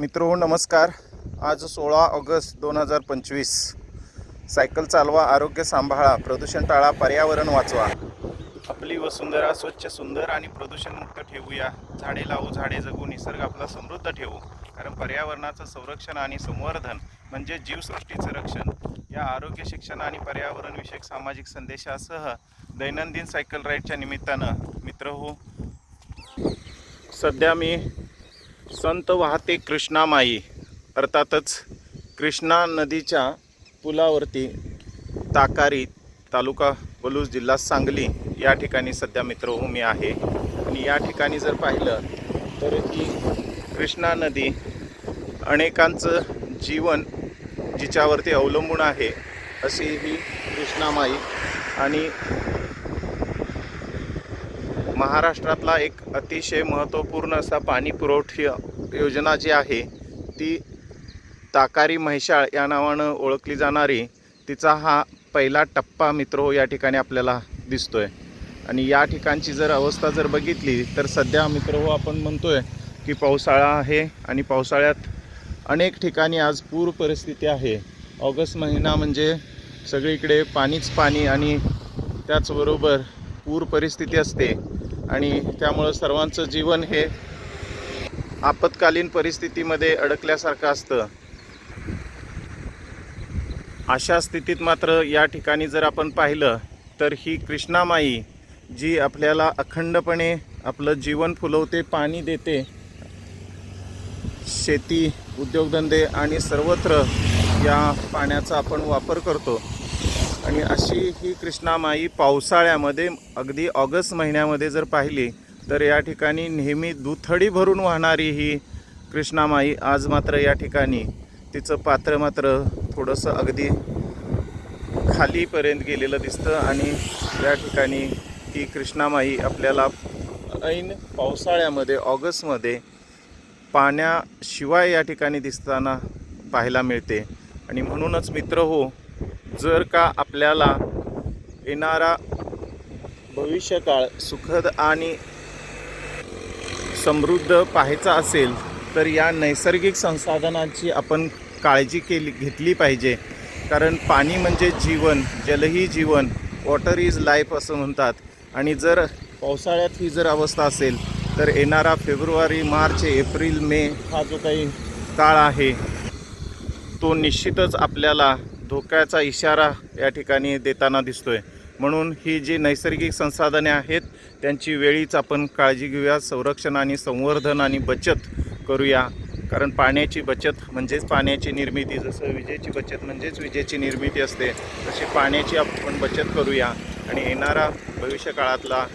मित्र हो नमस्कार. आज सोळा ऑगस्ट दोन हजार पंचवीस. सायकल चालवा आरोग्य सांभाळा प्रदूषण टाळा पर्यावरण वाचवा. आपली वसुंधरा स्वच्छ सुंदर आणि प्रदूषणमुक्त ठेवूया. झाडे लावू झाडे जगू निसर्ग आपला समृद्ध ठेवू. कारण पर्यावरणाचं संरक्षण आणि संवर्धन म्हणजे जीवसृष्टीचं रक्षण. या आरोग्य शिक्षण आणि पर्यावरणविषयक सामाजिक संदेशासह दैनंदिन सायकल राईडच्या निमित्तानं मित्र हो सध्या मी संत वाहते कृष्णामाई. अर्थातच कृष्णा नदीच्या पुलावरती ताकारी तालुका पलूस जिल्हा सांगली या ठिकाणी सध्या मित्रभूमी आहे. आणि या ठिकाणी जर पाहिलं तर ही कृष्णा नदी अनेकांचं जीवन जिच्यावरती अवलंबून आहे अशी ही कृष्णामाई. आणि महाराष्ट्रातला एक अतिशय महत्त्वपूर्ण असा पाणी पुरवठा योजना जी आहे ती ताकारी म्हैशाळ या नावानं ओळखली जाणारी तिचा हा पहिला टप्पा मित्र हो या ठिकाणी आपल्याला दिसतोय. आणि या ठिकाणची जर अवस्था जर बघितली तर सध्या मित्र हो आपण म्हणतोय की पावसाळा आहे आणि पावसाळ्यात अनेक ठिकाणी आज पूर परिस्थिती आहे. ऑगस्ट महिना म्हणजे सगळीकडे पाणीच पाणी आणि त्याचबरोबर पूर परिस्थिती असते. आणि त्यामुळं सर्वांचं जीवन हे आपत्कालीन परिस्थितीमध्ये अडकल्यासारखं असतं. अशा स्थितीत मात्र या ठिकाणी जर आपण पाहिलं तर ही कृष्णामाई जी आपल्याला अखंडपणे आपलं जीवन फुलवते पाणी देते शेती उद्योगधंदे आणि सर्वत्र या पाण्याचा आपण वापर करतो. आणि अशी ही कृष्णामाई पावसाळ्यामध्ये अगदी ऑगस्ट महिन्यामध्ये जर पाहिली तर या ठिकाणी नेहमी दुथडी भरून वाहणारी ही कृष्णामाई आज मात्र या ठिकाणी तिचं पात्र मात्र थोडंसं अगदी खालीपर्यंत गेलेलं दिसतं आणि या ठिकाणी ही कृष्णामाई आपल्याला ऐन पावसाळ्यामध्ये ऑगस्टमध्ये पाण्याशिवाय या ठिकाणी दिसताना पाहायला मिळते. आणि म्हणूनच मित्र हो जर का आपल्याला येणारा भविष्यकाळ सुखद आणि समृद्ध पाहायचा असेल तर या नैसर्गिक संसाधनांची आपण काळजी केली घेतली पाहिजे. कारण पाणी म्हणजे जीवन जलही जीवन. वॉटर इज लाईफ असं म्हणतात. आणि जर पावसाळ्यात ही जर अवस्था असेल तर येणारा फेब्रुवारी मार्च एप्रिल मे हा जो काही काळ आहे तो निश्चितच आपल्याला धोक्याचा इशारा या ठिकाणी देताना दिसतोय. म्हणून ही जी नैसर्गिक संसाधने आहेत त्यांची वेळीच आपण काळजी घेऊया संरक्षण आणि संवर्धन आणि बचत करूया. कारण पाण्याची बचत म्हणजेच पाण्याची निर्मिती जसं विजेची बचत म्हणजेच विजेची निर्मिती असते तशी पाण्याची आपण बचत करूया. आणि येणारा भविष्यकाळातला